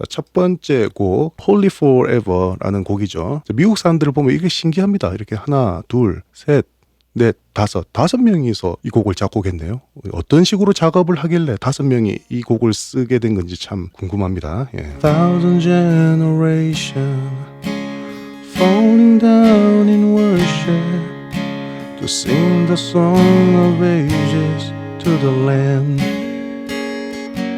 자, 첫 번째 곡 Holy Forever라는 곡이죠. 자, 미국 사람들을 보면 이게 신기합니다. 이렇게 하나, 둘, 셋, 넷, 다섯, 다섯 명이서 이 곡을 작곡했네요. 어떤 식으로 작업을 하길래 다섯 명이 이 곡을 쓰게 된 건지 참 궁금합니다. 예. Thousand generation falling down in worship to sing the song of ages to the Lamb.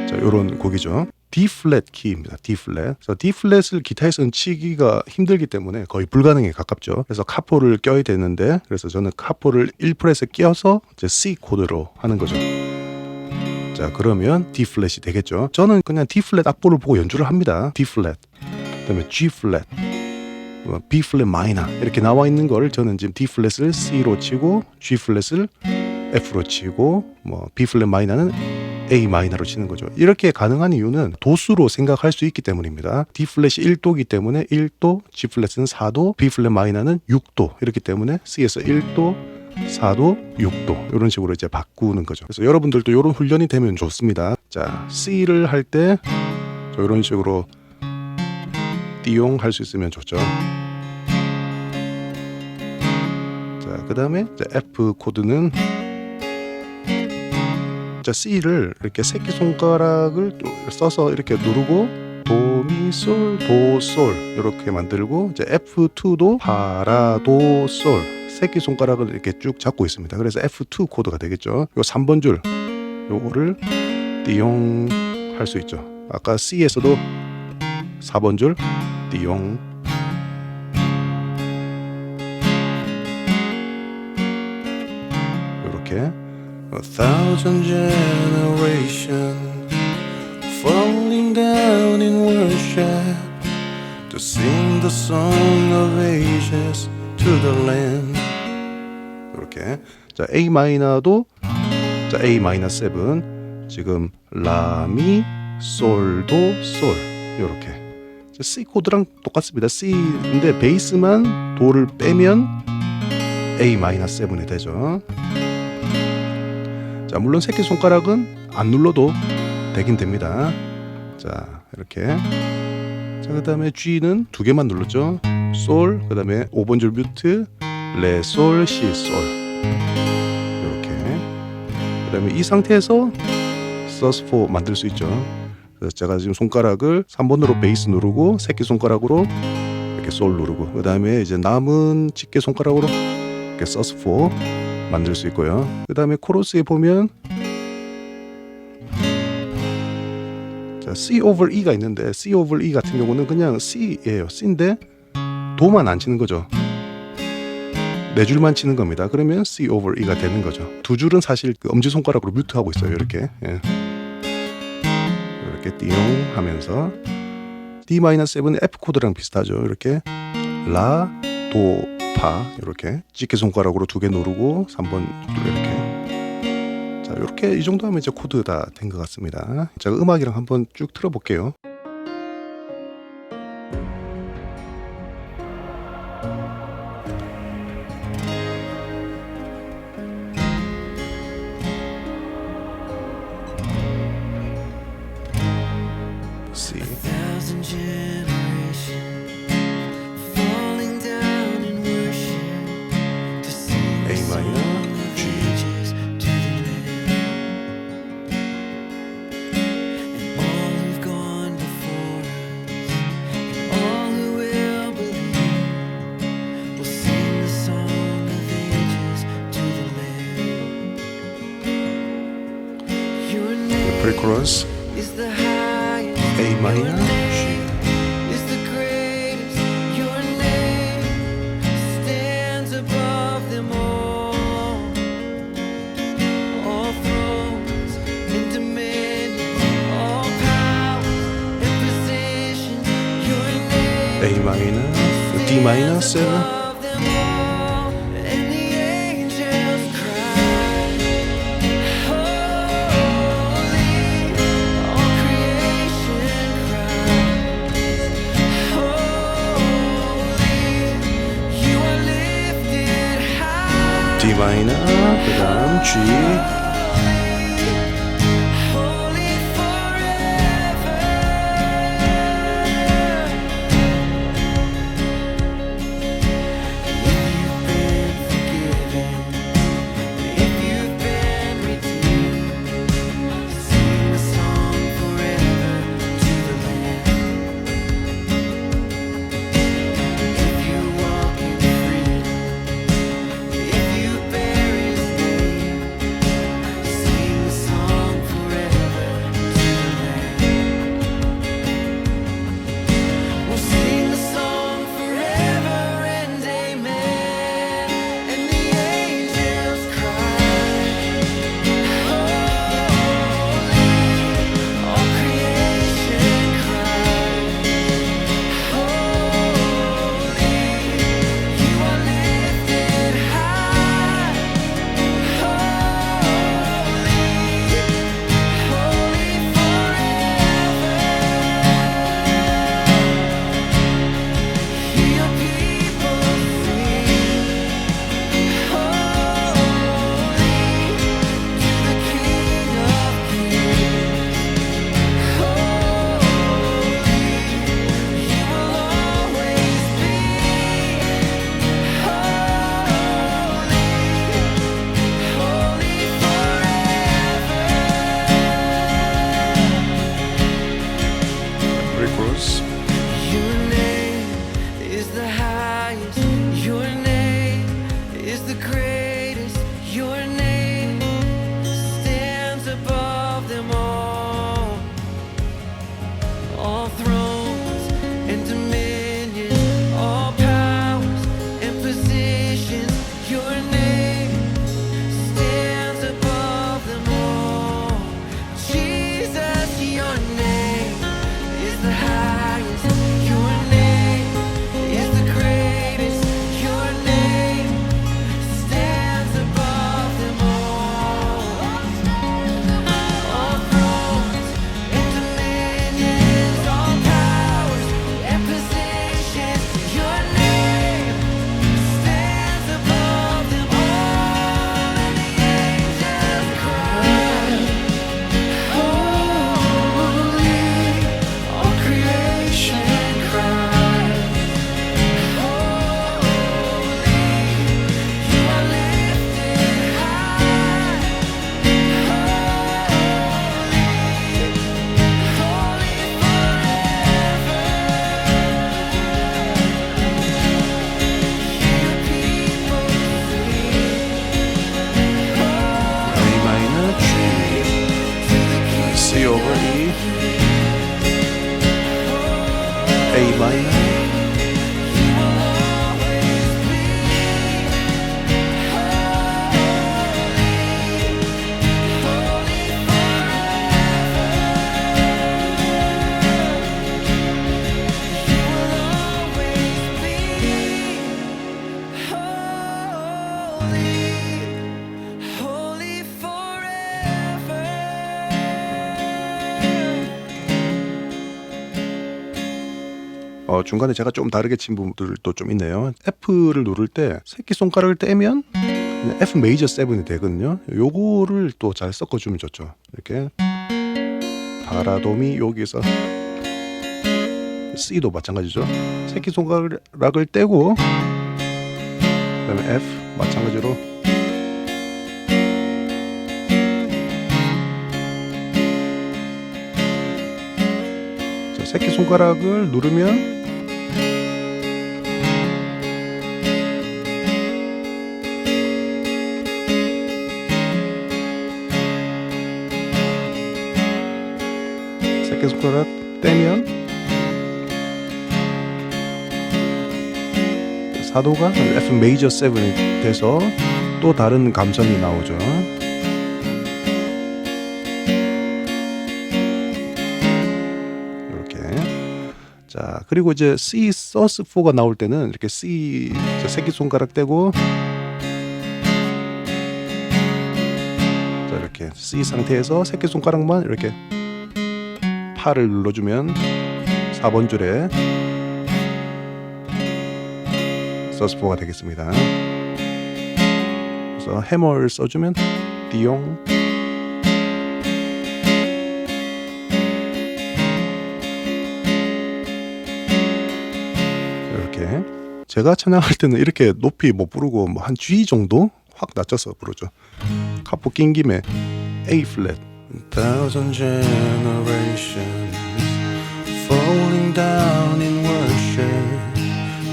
자, 요런 곡이죠. D 플랫 키입니다. D 플랫. 그래서 D 플랫을 기타에서는 치기가 힘들기 때문에 거의 불가능에 가깝죠. 그래서 카포를 껴야 되는데 그래서 저는 카포를 1프렛에 끼워서 이제 C 코드로 하는 거죠. 자, 그러면 D 플랫이 되겠죠. 저는 그냥 D 플랫 악보를 보고 연주를 합니다. D 플랫. 그다음에 G 플랫. 뭐 B 플랫 마이너 이렇게 나와 있는 걸 저는 지금 D 플랫을 C로 치고 G 플랫을 F로 치고 뭐 B 플랫 마이너는 A 마이너로 치는 거죠. 이렇게 가능한 이유는 도수로 생각할 수 있기 때문입니다. D 플랫이 1도기 때문에 1도, G 플랫은 4도, B 플랫 마이너는 6도 이렇기 때문에 C에서 1도, 4도, 6도 이런 식으로 이제 바꾸는 거죠. 그래서 여러분들도 이런 훈련이 되면 좋습니다. 자, C를 할 때 이런 식으로 띠용 할 수 있으면 좋죠. 자, 그 다음에 F 코드는 자 C를 이렇게 새끼 손가락을 또 써서 이렇게 누르고 도미솔 도솔 이렇게 만들고 이제 F2도 파라도솔 새끼 손가락을 이렇게 쭉 잡고 있습니다. 그래서 F2 코드가 되겠죠. 요 3번 줄 요거를 띠용 할 수 있죠. 아까 C에서도 4번 줄 띠용 이렇게 A thousand generation falling down in worship to sing the song of ages to the Lamb. 이렇게 자 A 마이너도 자 A 마이너 7 지금 라미 솔도 솔 이렇게 자, C 코드랑 똑같습니다. C인데 베이스만 도를 빼면 A 마이너 7이 되죠. 자, 물론 새끼 손가락은 안 눌러도 되긴 됩니다. 자, 이렇게. 자, 그다음에 G는 두 개만 눌렀죠. 솔, 그다음에 5번 줄 뮤트, 레, 솔, 시, 솔. 이렇게. 그다음에 이 상태에서 서스4 만들 수 있죠. 그래서 제가 지금 손가락을 3번으로 베이스 누르고 새끼 손가락으로 이렇게 솔 누르고 그다음에 이제 남은 집게 손가락으로 이렇게 서스4 만들 수 있고요. 그 다음에 코러스에 보면 자, C over E가 있는데 C over E 같은 경우는 그냥 C예요. C인데 도만 안 치는 거죠. 네 줄만 치는 겁니다. 그러면 C over E가 되는 거죠. 두 줄은 사실 그 엄지 손가락으로 뮤트하고 있어요. 이렇게 예. 이렇게 띠용 하면서 D-7은 F 코드랑 비슷하죠. 이렇게 라, 도, 파 이렇게 집게 손가락으로 두 개 누르고 3번 이렇게. 자 이렇게 이 정도 하면 이제 코드 다 된 것 같습니다. 제가 음악이랑 한번 쭉 틀어볼게요 lifted high. D minor 그다음 G 어, 중간에 제가 좀 다르게 친 부분들도 좀 있네요. F를 누를 때 새끼 손가락을 떼면 F 메이저 7이 되거든요. 요거를 또 잘 섞어주면 좋죠. 이렇게 파라도미 여기서 C도 마찬가지죠. 새끼 손가락을 떼고 그다음에 F 마찬가지로 자, 새끼 손가락을 누르면 손가락 떼면 사도가 F 메이저 7이 돼서 또 다른 감성이 나오죠. 이렇게 자 그리고 이제 C 서스 4가 나올 때는 이렇게 C 저 새끼 손가락 떼고 자 이렇게 C 상태에서 새끼 손가락만 이렇게 팔을 눌러주면 4번 줄에 서스 4가 되겠습니다. 그래서 해머를 써주면 띠용 이렇게 제가 찬양할 때는 이렇게 높이 못 부르고 뭐 한 G 정도 확 낮춰서 부르죠. 카포 낀 김에 A 플랫 Thousand generations falling down in worship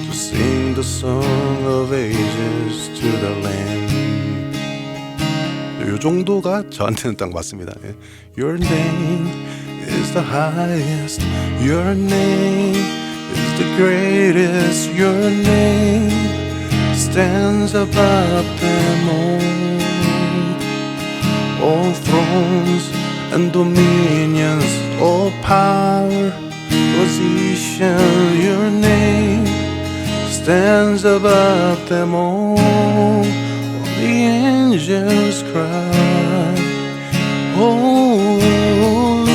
to sing the song of ages to the Lamb. 요 정도가 저한테는 딱 맞습니다. 예. Your name is the highest. Your name is the greatest. Your name stands above them all. All thrones and dominions, all power, position. Your name stands above them all. The angels cry, Holy,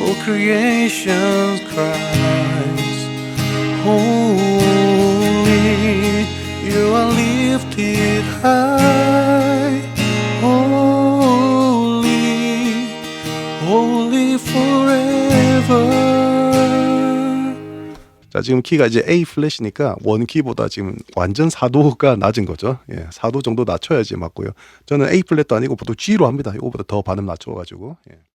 all creation cries, Holy, you are lifted high, 지금 키가 이제 A 플랫이니까 원 키보다 지금 완전 4도가 낮은 거죠. 예, 4도 정도 낮춰야지 맞고요. 저는 A 플랫도 아니고 보통 G로 합니다. 이거보다 더 반음 낮춰가지고. 예.